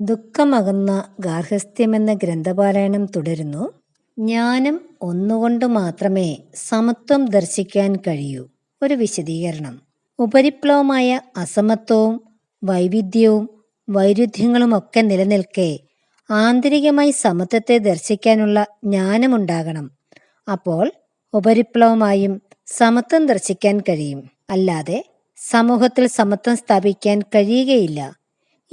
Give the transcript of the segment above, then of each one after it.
ദുഃഖമകന്ന ഗാർഹസ്ഥ്യമെന്ന ഗ്രന്ഥപാരായണം തുടരുന്നു. ജ്ഞാനം ഒന്നുകൊണ്ട് മാത്രമേ സമത്വം ദർശിക്കാൻ കഴിയൂ. ഒരു വിശദീകരണം. ഉപരിപ്ലവമായ അസമത്വവും വൈവിധ്യവും വൈരുദ്ധ്യങ്ങളുമൊക്കെ നിലനിൽക്കെ ആന്തരികമായി സമത്വത്തെ ദർശിക്കാനുള്ള ജ്ഞാനമുണ്ടാകണം. അപ്പോൾ ഉപരിപ്ലവമായും സമത്വം ദർശിക്കാൻ കഴിയും. അല്ലാതെ സമൂഹത്തിൽ സമത്വം സ്ഥാപിക്കാൻ കഴിയുകയില്ല.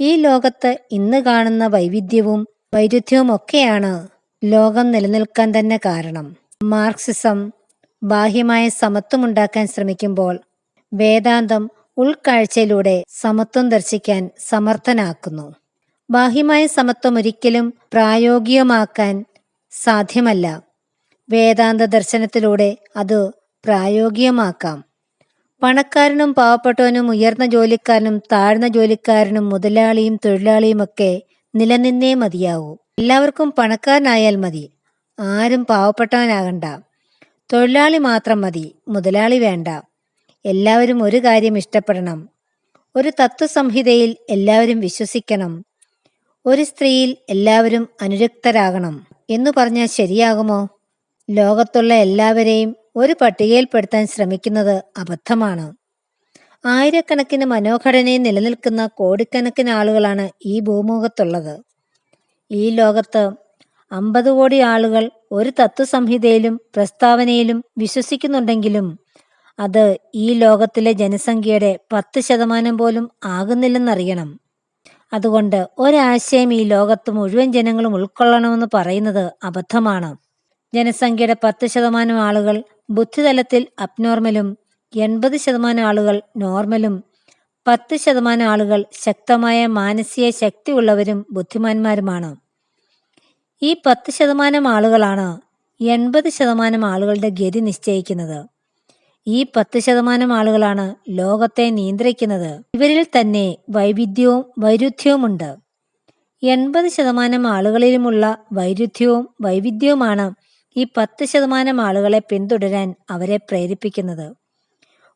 ഈ ലോകത്ത് ഇന്ന് കാണുന്ന വൈവിധ്യവും വൈരുദ്ധ്യവും ഒക്കെയാണ് ലോകം നിലനിൽക്കാൻ തന്നെ കാരണം. മാർക്സിസം ബാഹ്യമായ സമത്വം ഉണ്ടാക്കാൻ ശ്രമിക്കുമ്പോൾ വേദാന്തം ഉൾക്കാഴ്ചയിലൂടെ സമത്വം ദർശിക്കാൻ സമർത്ഥനാക്കുന്നു. ബാഹ്യമായ സമത്വം ഒരിക്കലും പ്രായോഗികമാക്കാൻ സാധ്യമല്ല. വേദാന്ത ദർശനത്തിലൂടെ അത് പ്രായോഗികമാക്കാം. പണക്കാരനും പാവപ്പെട്ടവനും ഉയർന്ന ജോലിക്കാരനും താഴ്ന്ന ജോലിക്കാരനും മുതലാളിയും തൊഴിലാളിയും ഒക്കെ നിലനിന്നേ മതിയാവൂ. എല്ലാവർക്കും പണക്കാരനായാൽ മതി. ആരും പാവപ്പെട്ടവനാകണ്ട. തൊഴിലാളി മാത്രം മതി മുതലാളി വേണ്ട. എല്ലാവരും ഒരു കാര്യം ഇഷ്ടപ്പെടണം. ഒരു തത്വസംഹിതയിൽ എല്ലാവരും വിശ്വസിക്കണം. ഒരു സ്ത്രീയിൽ എല്ലാവരും അനുരക്തരാകണം. എന്നു പറഞ്ഞാൽ ശരിയാകുമോ? ലോകത്തുള്ള എല്ലാവരെയും ഒരു പട്ടികയിൽപ്പെടുത്താൻ ശ്രമിക്കുന്നത് അബദ്ധമാണ്. ആയിരക്കണക്കിന് മനോഘടനയിൽ നിലനിൽക്കുന്ന കോടിക്കണക്കിന് ആളുകളാണ് ഈ ഭൂമുഖത്തുള്ളത്. ഈ ലോകത്ത് അമ്പത് കോടി ആളുകൾ ഒരു തത്വസംഹിതയിലും പ്രസ്താവനയിലും വിശ്വസിക്കുന്നുണ്ടെങ്കിലും അത് ഈ ലോകത്തിലെ ജനസംഖ്യയുടെ പത്ത് ശതമാനം പോലും ആകുന്നില്ലെന്നറിയണം. അതുകൊണ്ട് ഒരാശയം ഈ ലോകത്ത് മുഴുവൻ ജനങ്ങളും ഉൾക്കൊള്ളണമെന്ന് പറയുന്നത് അബദ്ധമാണ്. ജനസംഖ്യയുടെ പത്ത് ശതമാനം ആളുകൾ ബുദ്ധിതലത്തിൽ അബ്നോർമലും എൺപത് ശതമാനം ആളുകൾ നോർമലും പത്ത് ശതമാനം ആളുകൾ ശക്തമായ മാനസിക ശക്തിയുള്ളവരും ബുദ്ധിമാന്മാരുമാണ്. ഈ പത്ത് ശതമാനം ആളുകളാണ് എൺപത് ശതമാനം ആളുകളുടെ ഗതി നിശ്ചയിക്കുന്നത്. ഈ പത്ത് ശതമാനം ആളുകളാണ് ലോകത്തെ നിയന്ത്രിക്കുന്നത്. ഇവരിൽ തന്നെ വൈവിധ്യവും വൈരുദ്ധ്യവുമുണ്ട്. എൺപത് ശതമാനം ആളുകളിലുമുള്ള വൈരുദ്ധ്യവും വൈവിധ്യവുമാണ് ഈ പത്ത് ശതമാനം ആളുകളെ പിന്തുടരാൻ അവരെ പ്രേരിപ്പിക്കുന്നത്.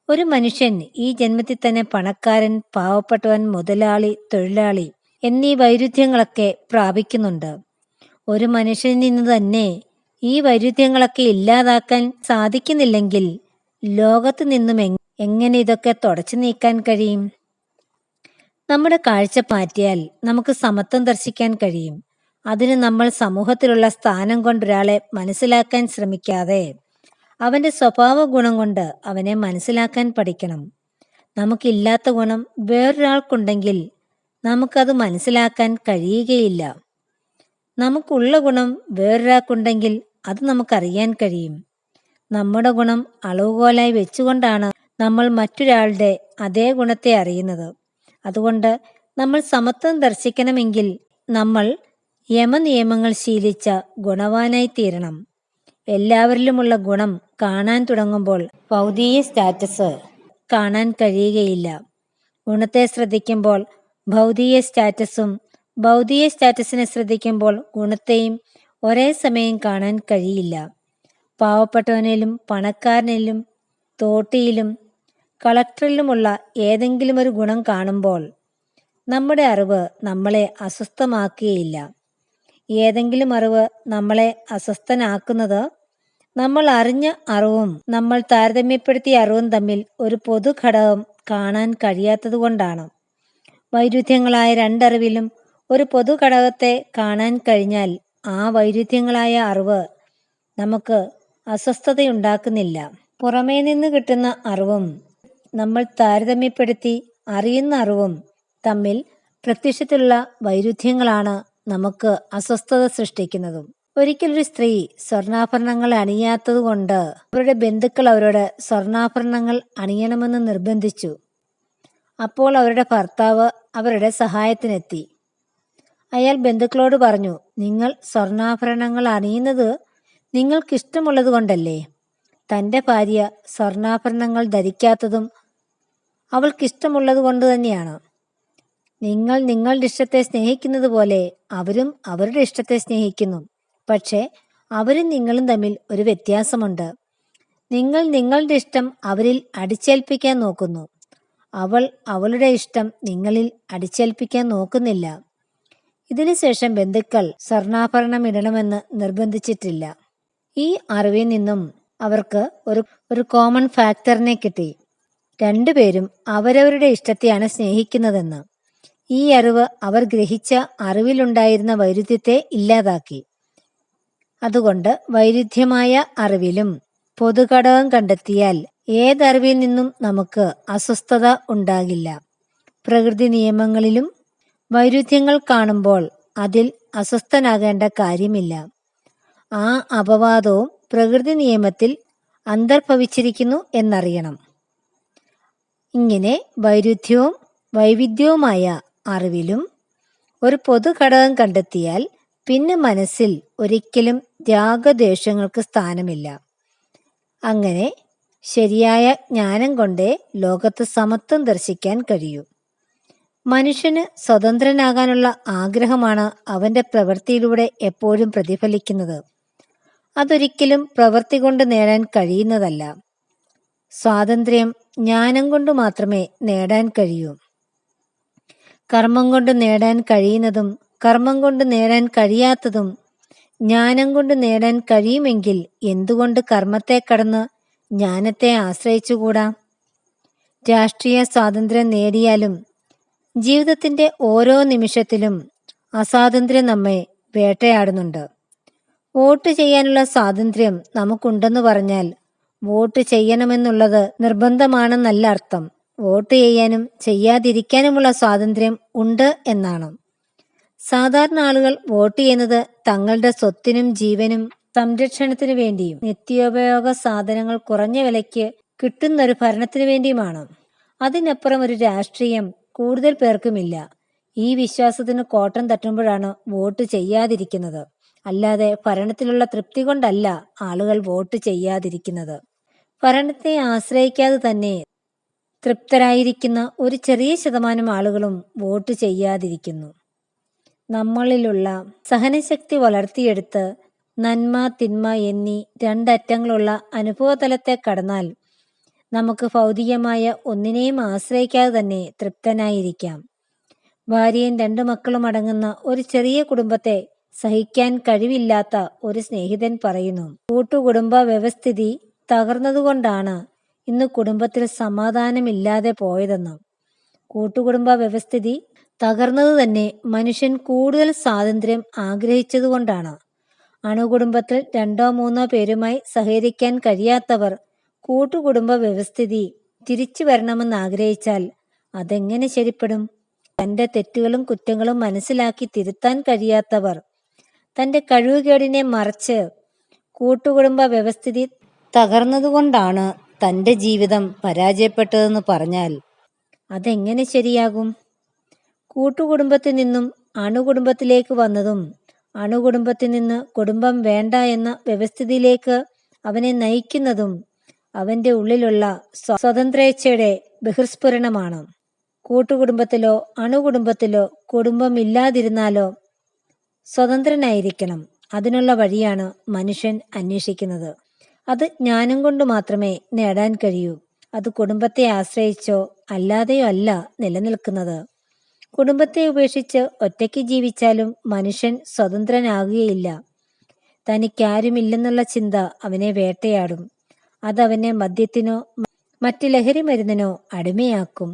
ഒരു മനുഷ്യൻ ഈ ജന്മത്തിൽ തന്നെ പണക്കാരൻ പാവപ്പെട്ടവൻ മുതലാളി തൊഴിലാളി എന്നീ വൈരുദ്ധ്യങ്ങളൊക്കെ പ്രാപിക്കുന്നുണ്ട്. ഒരു മനുഷ്യനിൽ നിന്ന് തന്നെ ഈ വൈരുദ്ധ്യങ്ങളൊക്കെ ഇല്ലാതാക്കാൻ സാധിക്കുന്നില്ലെങ്കിൽ ലോകത്ത് നിന്നും എങ്ങനെ ഇതൊക്കെ തുടച്ചു നീക്കാൻ കഴിയും? നമ്മുടെ കാഴ്ച മാറ്റിയാൽ നമുക്ക് സമത്വം ദർശിക്കാൻ കഴിയും. അതിന് നമ്മൾ സമൂഹത്തിലുള്ള സ്ഥാനം കൊണ്ടൊരാളെ മനസ്സിലാക്കാൻ ശ്രമിക്കാതെ അവന്റെ സ്വഭാവ ഗുണം കൊണ്ട് അവനെ മനസ്സിലാക്കാൻ പഠിക്കണം. നമുക്കില്ലാത്ത ഗുണം വേറൊരാൾക്കുണ്ടെങ്കിൽ നമുക്കത് മനസ്സിലാക്കാൻ കഴിയുകയില്ല. നമുക്കുള്ള ഗുണം വേറൊരാൾക്കുണ്ടെങ്കിൽ അത് നമുക്കറിയാൻ കഴിയും. നമ്മുടെ ഗുണം അളവുകോലായി വെച്ചുകൊണ്ടാണ് നമ്മൾ മറ്റൊരാളുടെ അതേ ഗുണത്തെ അറിയുന്നത്. അതുകൊണ്ട് നമ്മൾ സമത്വം ദർശിക്കണമെങ്കിൽ നമ്മൾ യമനിയമങ്ങൾ ശീലിച്ച ഗുണവാനായി തീരണം. എല്ലാവരിലുമുള്ള ഗുണം കാണാൻ തുടങ്ങുമ്പോൾ ഭൗതിക സ്റ്റാറ്റസ് കാണാൻ കഴിയുകയില്ല. ഗുണത്തെ ശ്രദ്ധിക്കുമ്പോൾ ഭൗതിക സ്റ്റാറ്റസും ഭൗതിക സ്റ്റാറ്റസിനെ ശ്രദ്ധിക്കുമ്പോൾ ഗുണത്തെയും ഒരേ സമയം കാണാൻ കഴിയില്ല. പാവപ്പെട്ടവനിലും പണക്കാരനിലും തോട്ടിയിലും കളക്ടറിലുമുള്ള ഏതെങ്കിലും ഒരു ഗുണം കാണുമ്പോൾ നമ്മുടെ അറിവ് നമ്മളെ അസ്വസ്ഥമാക്കുകയില്ല. ഏതെങ്കിലും അറിവ് നമ്മളെ അസ്വസ്ഥനാക്കുന്നത് നമ്മൾ അറിഞ്ഞ അറിവും നമ്മൾ താരതമ്യപ്പെടുത്തിയ അറിവും തമ്മിൽ ഒരു പൊതു ഘടകം കാണാൻ കഴിയാത്തതുകൊണ്ടാണ് വൈരുദ്ധ്യങ്ങളായ രണ്ടറിവിലും ഒരു പൊതു ഘടകത്തെ കാണാൻ കഴിഞ്ഞാൽ ആ വൈരുദ്ധ്യങ്ങളായ അറിവ് നമുക്ക് അസ്വസ്ഥതയുണ്ടാക്കുന്നില്ല. പുറമേ നിന്ന് കിട്ടുന്ന അറിവും നമ്മൾ താരതമ്യപ്പെടുത്തി അറിയുന്ന അറിവും തമ്മിൽ പ്രത്യക്ഷത്തിലുള്ള വൈരുദ്ധ്യങ്ങളാണ് നമുക്ക് അസ്വസ്ഥത സൃഷ്ടിക്കുന്നതും ഒരിക്കലൊരു സ്ത്രീ സ്വർണാഭരണങ്ങൾ അണിയാത്തത് കൊണ്ട് അവരുടെ ബന്ധുക്കൾ അവരോട് സ്വർണാഭരണങ്ങൾ അണിയണമെന്ന് നിർബന്ധിച്ചു. അപ്പോൾ അവരുടെ ഭർത്താവ് അവരുടെ സഹായത്തിനെത്തി. അയാൾ ബന്ധുക്കളോട് പറഞ്ഞു നിങ്ങൾ സ്വർണാഭരണങ്ങൾ അണിയുന്നത് നിങ്ങൾക്കിഷ്ടമുള്ളത് കൊണ്ടല്ലേ? തന്റെ ഭാര്യ സ്വർണാഭരണങ്ങൾ ധരിക്കാത്തതും അവൾക്കിഷ്ടമുള്ളത് കൊണ്ട് തന്നെയാണ്. നിങ്ങൾ നിങ്ങളുടെ ഇഷ്ടത്തെ സ്നേഹിക്കുന്നത് പോലെ അവരും അവരുടെ ഇഷ്ടത്തെ സ്നേഹിക്കുന്നു. പക്ഷേ അവരും നിങ്ങളും തമ്മിൽ ഒരു വ്യത്യാസമുണ്ട്. നിങ്ങൾ നിങ്ങളുടെ ഇഷ്ടം അവരിൽ അടിച്ചേൽപ്പിക്കാൻ നോക്കുന്നു. അവൾ അവളുടെ ഇഷ്ടം നിങ്ങളിൽ അടിച്ചേൽപ്പിക്കാൻ നോക്കുന്നില്ല. ഇതിനുശേഷം ബന്ധുക്കൾ സ്വർണാഭരണം ഇടണമെന്ന് നിർബന്ധിച്ചിട്ടില്ല. ഈ അറിവിൽ നിന്നും അവർക്ക് ഒരു ഒരു കോമൺ ഫാക്ടറിനെ കിട്ടി. രണ്ടുപേരും അവരവരുടെ ഇഷ്ടത്തെയാണ് സ്നേഹിക്കുന്നതെന്ന്. ഈ അറിവ് അവർ ഗ്രഹിച്ച അറിവിലുണ്ടായിരുന്ന വൈരുദ്ധ്യത്തെ ഇല്ലാതാക്കി. അതുകൊണ്ട് വൈരുദ്ധ്യമായ അറിവിലും പൊതുഘടകം കണ്ടെത്തിയാൽ ഏതറിവിൽ നിന്നും നമുക്ക് അസ്വസ്ഥത ഉണ്ടാകില്ല. പ്രകൃതി നിയമങ്ങളിലും വൈരുദ്ധ്യങ്ങൾ കാണുമ്പോൾ അതിൽ അസ്വസ്ഥനാകേണ്ട കാര്യമില്ല. ആ അപവാദവും പ്രകൃതി നിയമത്തിൽ അന്തർഭവിച്ചിരിക്കുന്നു എന്നറിയണം. ഇങ്ങനെ വൈരുദ്ധ്യവും വൈവിധ്യവുമായ അറിവിലും ഒരു പൊതു ഘടകം കണ്ടെത്തിയാൽ പിന്നെ മനസ്സിൽ ഒരിക്കലും രാഗദ്വേഷങ്ങൾക്ക് സ്ഥാനമില്ല. അങ്ങനെ ശരിയായ ജ്ഞാനം കൊണ്ടേ ലോകത്ത് സമത്വം ദർശിക്കാൻ കഴിയൂ. മനുഷ്യന് സ്വതന്ത്രനാകാനുള്ള ആഗ്രഹമാണ് അവന്റെ പ്രവൃത്തിയിലൂടെ എപ്പോഴും പ്രതിഫലിക്കുന്നത്. അതൊരിക്കലും പ്രവൃത്തി കൊണ്ട് നേടാൻ കഴിയുന്നതല്ല. സ്വാതന്ത്ര്യം ജ്ഞാനം കൊണ്ട് മാത്രമേ നേടാൻ കഴിയൂ. കർമ്മം കൊണ്ട് നേടാൻ കഴിയുന്നതും കർമ്മം കൊണ്ട് നേടാൻ കഴിയാത്തതും ജ്ഞാനം കൊണ്ട് നേടാൻ കഴിയുമെങ്കിൽ എന്തുകൊണ്ട് കർമ്മത്തെ കടന്ന് ജ്ഞാനത്തെ ആശ്രയിച്ചുകൂടാ? രാഷ്ട്രീയ സ്വാതന്ത്ര്യം നേടിയാലും ജീവിതത്തിന്റെ ഓരോ നിമിഷത്തിലും അസ്വാതന്ത്ര്യം നമ്മെ വേട്ടയാടുന്നുണ്ട്. വോട്ട് ചെയ്യാനുള്ള സ്വാതന്ത്ര്യം നമുക്കുണ്ടെന്ന് പറഞ്ഞാൽ വോട്ട് ചെയ്യണമെന്നുള്ളത് നിർബന്ധമാണെന്നല്ല അർത്ഥം. വോട്ട് ചെയ്യാനും ചെയ്യാതിരിക്കാനുമുള്ള സ്വാതന്ത്ര്യം ഉണ്ട് എന്നാണ്. സാധാരണ ആളുകൾ വോട്ട് ചെയ്യുന്നത് തങ്ങളുടെ സ്വത്തിനും ജീവനും സംരക്ഷണത്തിനു വേണ്ടിയും നിത്യോപയോഗ സാധനങ്ങൾ കുറഞ്ഞ വിലയ്ക്ക് കിട്ടുന്ന ഒരു ഭരണത്തിനു വേണ്ടിയുമാണ്. അതിനപ്പുറം ഒരു രാഷ്ട്രീയം കൂടുതൽ പേർക്കുമില്ല. ഈ വിശ്വാസത്തിന് കോട്ടം തട്ടുമ്പോഴാണ് വോട്ട് ചെയ്യാതിരിക്കുന്നത്. അല്ലാതെ ഭരണത്തിലുള്ള തൃപ്തി കൊണ്ടല്ല ആളുകൾ വോട്ട് ചെയ്യാതിരിക്കുന്നത്. ഭരണത്തെ ആശ്രയിക്കാതെ തന്നെ തൃപ്തരായിരിക്കുന്ന ഒരു ചെറിയ ശതമാനം ആളുകളും വോട്ട് ചെയ്യാതിരിക്കുന്നു. നമ്മളിലുള്ള സഹനശക്തി വളർത്തിയെടുത്ത് നന്മ തിന്മ എന്നീ രണ്ടറ്റങ്ങളുള്ള അനുഭവതലത്തെ കടന്നാൽ നമുക്ക് ഭൗതികമായ ഒന്നിനെയും ആശ്രയിക്കാതെ തന്നെ തൃപ്തനായിരിക്കാം. ഭാര്യയും രണ്ടു മക്കളും അടങ്ങുന്ന ഒരു ചെറിയ കുടുംബത്തെ സഹിക്കാൻ കഴിവില്ലാത്ത ഒരു സ്നേഹിതൻ പറയുന്നു കൂട്ടുകുടുംബ വ്യവസ്ഥിതി തകർന്നതുകൊണ്ടാണ് ഇന്ന് കുടുംബത്തിൽ സമാധാനമില്ലാതെ പോയതെന്ന്. കൂട്ടുകുടുംബ വ്യവസ്ഥിതി തകർന്നത് തന്നെ മനുഷ്യൻ കൂടുതൽ സ്വാതന്ത്ര്യം ആഗ്രഹിച്ചതുകൊണ്ടാണ്. അണുകുടുംബത്തിൽ രണ്ടോ മൂന്നോ പേരുമായി സഹകരിക്കാൻ കഴിയാത്തവർ കൂട്ടുകുടുംബ വ്യവസ്ഥിതി തിരിച്ചു വരണമെന്ന് ആഗ്രഹിച്ചാൽ അതെങ്ങനെ ശരിപ്പെടും? തന്റെ തെറ്റുകളും കുറ്റങ്ങളും മനസ്സിലാക്കി തിരുത്താൻ കഴിയാത്തവർ തന്റെ കഴിവുകേടിനെ മറച്ച് കൂട്ടുകുടുംബ വ്യവസ്ഥിതി തകർന്നതുകൊണ്ടാണ് തന്റെ ജീവിതം പരാജയപ്പെട്ടതെന്ന് പറഞ്ഞാൽ അതെങ്ങനെ ശരിയാകും? കൂട്ടുകുടുംബത്തിൽ നിന്നും അണുകുടുംബത്തിലേക്ക് വന്നതും അണുകുടുംബത്തിൽ നിന്ന് കുടുംബം വേണ്ട എന്ന വ്യവസ്ഥിതിയിലേക്ക് അവനെ നയിക്കുന്നതും അവന്റെ ഉള്ളിലുള്ള സ്വ- സ്വതന്ത്രേച്ഛയുടെ ബഹിർസ്ഫുരണമാണ്. കൂട്ടുകുടുംബത്തിലോ അണുകുടുംബത്തിലോ കുടുംബം ഇല്ലാതിരുന്നാലോ സ്വതന്ത്രനായിരിക്കണം. അതിനുള്ള വഴിയാണ് മനുഷ്യൻ അന്വേഷിക്കുന്നത്. അത് ജ്ഞാനം കൊണ്ട് മാത്രമേ നേടാൻ കഴിയൂ. അത് കുടുംബത്തെ ആശ്രയിച്ചോ അല്ലാതെയോ അല്ല നിലനിൽക്കുന്നത്. കുടുംബത്തെ ഉപേക്ഷിച്ച് ഒറ്റയ്ക്ക് ജീവിച്ചാലും മനുഷ്യൻ സ്വതന്ത്രനാകുകയില്ല. തനിക്കാരുമില്ലെന്നുള്ള ചിന്ത അവനെ വേട്ടയാടും. അതവനെ മദ്യത്തിനോ മറ്റു ലഹരി മരുന്നിനോ അടിമയാക്കും.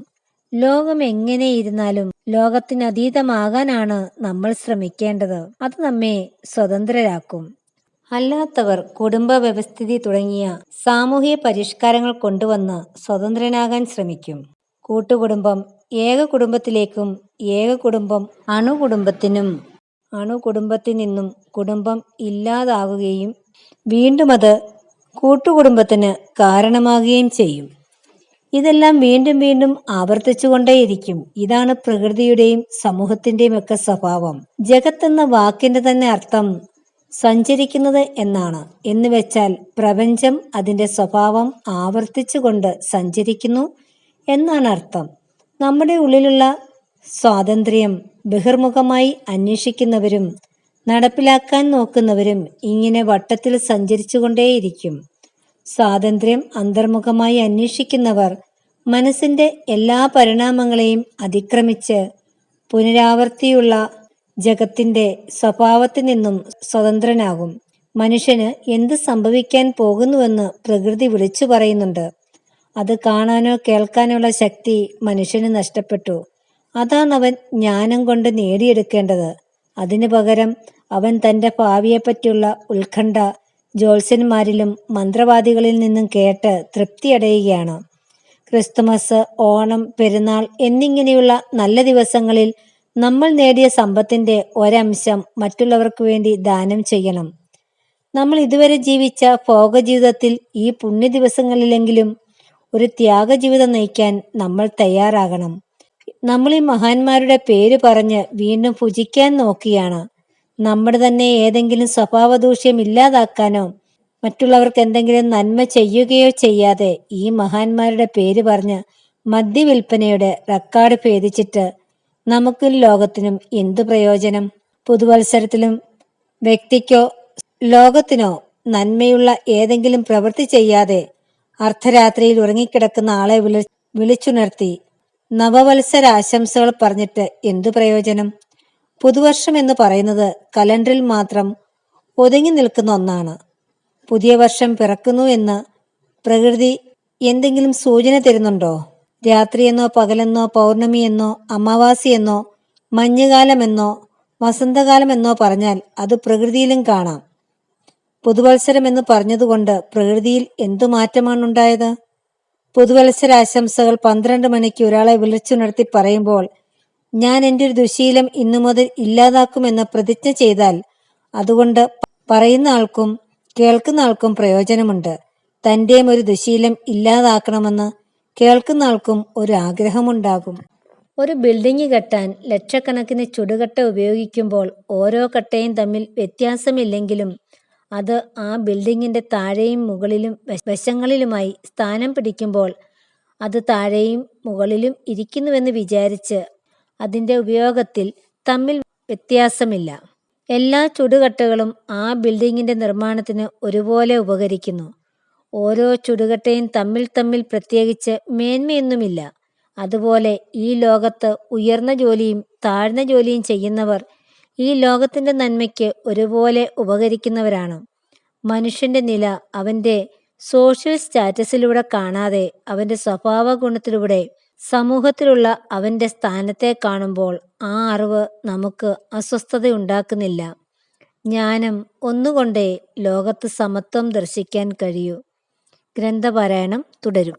ലോകം എങ്ങനെ ഇരുന്നാലും ലോകത്തിനതീതമാകാനാണ് നമ്മൾ ശ്രമിക്കേണ്ടത്. അത് നമ്മെ സ്വതന്ത്രരാക്കും. അല്ലാത്തവർ കുടുംബ വ്യവസ്ഥിതി തുടങ്ങിയ സാമൂഹിക പരിഷ്കാരങ്ങൾ കൊണ്ടുവന്ന് സ്വതന്ത്രനാകാൻ ശ്രമിക്കും. കൂട്ടുകുടുംബം ഏക കുടുംബത്തിലേക്കും ഏക കുടുംബം അണുകുടുംബത്തിനും അണുകുടുംബത്തിൽ നിന്നും കുടുംബം ഇല്ലാതാകുകയും വീണ്ടും അത് കൂട്ടുകുടുംബത്തിന് കാരണമാകുകയും ചെയ്യും. ഇതെല്ലാം വീണ്ടും വീണ്ടും ആവർത്തിച്ചുകൊണ്ടേയിരിക്കും. ഇതാണ് പ്രകൃതിയുടെയും സമൂഹത്തിന്റെയും ഒക്കെ സ്വഭാവം. ജഗത്ത് എന്ന വാക്കിന്റെ തന്നെ അർത്ഥം സഞ്ചരിക്കുന്നത് എന്നാണ്. എന്ന് വെച്ചാൽ പ്രപഞ്ചം അതിന്റെ സ്വഭാവം ആവർത്തിച്ചുകൊണ്ട് സഞ്ചരിക്കുന്നു എന്നാണ് അർത്ഥം. നമ്മുടെ ഉള്ളിലുള്ള സ്വാതന്ത്ര്യം ബഹിർമുഖമായി അന്വേഷിക്കുന്നവരും നടപ്പിലാക്കാൻ നോക്കുന്നവരും ഇങ്ങനെ വട്ടത്തിൽ സഞ്ചരിച്ചുകൊണ്ടേയിരിക്കും. സ്വാതന്ത്ര്യം അന്തർമുഖമായി അന്വേഷിക്കുന്നവർ മനസ്സിന്റെ എല്ലാ പരിണാമങ്ങളെയും അതിക്രമിച്ച് പുനരാവർത്തിയുള്ള ജഗത്തിന്റെ സ്വഭാവത്തിൽ നിന്നും സ്വതന്ത്രനാകും. മനുഷ്യന് എന്ത് സംഭവിക്കാൻ പോകുന്നുവെന്ന് പ്രകൃതി വിളിച്ചു പറയുന്നുണ്ട്. അത് കാണാനോ കേൾക്കാനോ ഉള്ള ശക്തി മനുഷ്യന് നഷ്ടപ്പെട്ടു. അതാണ് അവൻ ജ്ഞാനം കൊണ്ട് നേടിയെടുക്കേണ്ടത്. അതിനു പകരം അവൻ തന്റെ ഭാവിയെപ്പറ്റിയുള്ള ഉത്കണ്ഠ ജ്യോത്സ്യന്മാരിലും മന്ത്രവാദികളിൽ നിന്നും കേട്ട് തൃപ്തിയടയുകയാണ്. ക്രിസ്തുമസ് ഓണം പെരുന്നാൾ എന്നിങ്ങനെയുള്ള നല്ല ദിവസങ്ങളിൽ നമ്മൾ നേടിയ സമ്പത്തിന്റെ ഒരംശം മറ്റുള്ളവർക്ക് വേണ്ടി ദാനം ചെയ്യണം. നമ്മൾ ഇതുവരെ ജീവിച്ച ഭോഗ ജീവിതത്തിൽ ഈ പുണ്യ ദിവസങ്ങളിലെങ്കിലും ഒരു ത്യാഗ ജീവിതം നയിക്കാൻ നമ്മൾ തയ്യാറാകണം. നമ്മൾ ഈ മഹാന്മാരുടെ പേര് പറഞ്ഞ് വീണ്ടും ഭുജിക്കാൻ നോക്കിയാണ് നമ്മുടെ തന്നെ ഏതെങ്കിലും സ്വഭാവ ദൂഷ്യം ഇല്ലാതാക്കാനോ മറ്റുള്ളവർക്ക് എന്തെങ്കിലും നന്മ ചെയ്യുകയോ ചെയ്യാതെ ഈ മഹാന്മാരുടെ പേര് പറഞ്ഞ് മദ്യവിൽപ്പനയുടെ റെക്കോർഡ് ഭേദിച്ചിട്ട് നമുക്കും ലോകത്തിനും എന്തു പ്രയോജനം? പുതുവത്സരത്തിലും വ്യക്തിക്കോ ലോകത്തിനോ നന്മയുള്ള ഏതെങ്കിലും പ്രവൃത്തി ചെയ്യാതെ അർദ്ധരാത്രിയിൽ ഉറങ്ങിക്കിടക്കുന്ന ആളെ വിളി വിളിച്ചുണർത്തി നവവത്സര ആശംസകൾ പറഞ്ഞിട്ട് എന്തു പ്രയോജനം? പുതുവർഷം എന്ന് പറയുന്നത് കലണ്ടറിൽ മാത്രം ഒതുങ്ങി നിൽക്കുന്ന ഒന്നാണ്. പുതിയ വർഷം പിറക്കുന്നു എന്ന് പ്രകൃതി എന്തെങ്കിലും സൂചന തരുന്നുണ്ടോ? രാത്രിയെന്നോ പകലെന്നോ പൗർണമിയെന്നോ അമാവാസിയെന്നോ മഞ്ഞുകാലമെന്നോ വസന്തകാലമെന്നോ പറഞ്ഞാൽ അത് പ്രകൃതിയിലും കാണാം. പുതുവത്സരം എന്ന് പറഞ്ഞതുകൊണ്ട് പ്രകൃതിയിൽ എന്തു മാറ്റമാണ് മാറ്റമാണുണ്ടായത്? പുതുവത്സരാശംസകൾ പന്ത്രണ്ട് മണിക്ക് ഒരാളെ വിളിച്ചുണർത്തി പറയുമ്പോൾ ഞാൻ എന്റെ ഒരു ദുശീലം ഇന്നു മുതൽ ഇല്ലാതാക്കുമെന്ന് പ്രതിജ്ഞ ചെയ്താൽ അതുകൊണ്ട് പറയുന്ന ആൾക്കും കേൾക്കുന്ന ആൾക്കും പ്രയോജനമുണ്ട്. തന്റെയും ഒരു ദുശീലം ഇല്ലാതാക്കണമെന്ന് കേൾക്കുന്ന ആൾക്കും ഒരു ആഗ്രഹമുണ്ടാകും. ഒരു ബിൽഡിംഗ് കെട്ടാൻ ലക്ഷക്കണക്കിന് ചുടുകട്ട ഉപയോഗിക്കുമ്പോൾ ഓരോ കട്ടയും തമ്മിൽ വ്യത്യാസമില്ലെങ്കിലും അത് ആ ബിൽഡിങ്ങിന്റെ താഴെയും മുകളിലും വശ- വശങ്ങളിലുമായി സ്ഥാനം പിടിക്കുമ്പോൾ അത് താഴെയും മുകളിലും ഇരിക്കുന്നുവെന്ന് വിചാരിച്ച് അതിന്റെ ഉപയോഗത്തിൽ തമ്മിൽ വ്യത്യാസമില്ല. എല്ലാ ചുടുകട്ടകളും ആ ബിൽഡിങ്ങിന്റെ നിർമ്മാണത്തിന് ഒരുപോലെ ഉപകരിക്കുന്നു. ഓരോ ചുടുകട്ടയും തമ്മിൽ തമ്മിൽ പ്രത്യേകിച്ച് മേന്മയൊന്നുമില്ല. അതുപോലെ ഈ ലോകത്ത് ഉയർന്ന ജോലിയും താഴ്ന്ന ജോലിയും ചെയ്യുന്നവർ ഈ ലോകത്തിന്റെ നന്മയ്ക്ക് ഒരുപോലെ ഉപകരിക്കുന്നവരാണ്. മനുഷ്യന്റെ നില അവന്റെ സോഷ്യൽ സ്റ്റാറ്റസിലൂടെ കാണാതെ അവന്റെ സ്വഭാവ ഗുണത്തിലൂടെ സമൂഹത്തിലുള്ള അവന്റെ സ്ഥാനത്തെ കാണുമ്പോൾ ആ അറിവ് നമുക്ക് അസ്വസ്ഥത ഉണ്ടാക്കുന്നില്ല ജ്ഞാനം ഒന്നുകൊണ്ടേ ലോകത്ത് സമത്വം ദർശിക്കാൻ കഴിയൂ. ഗ്രന്ഥപാരായണം തുടരും.